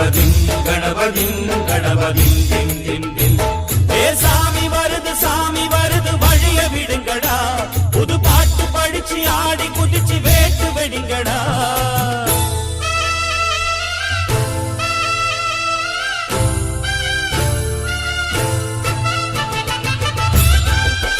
கணபதின் கணபதின் கணபதின் தின் தின் தின் ஏ சாமி வருது சாமி வருது வழிய விடுங்கடா. புது பாட்டு படிச்சு ஆடி குதிச்சு வேட்டு வெடிங்கடா.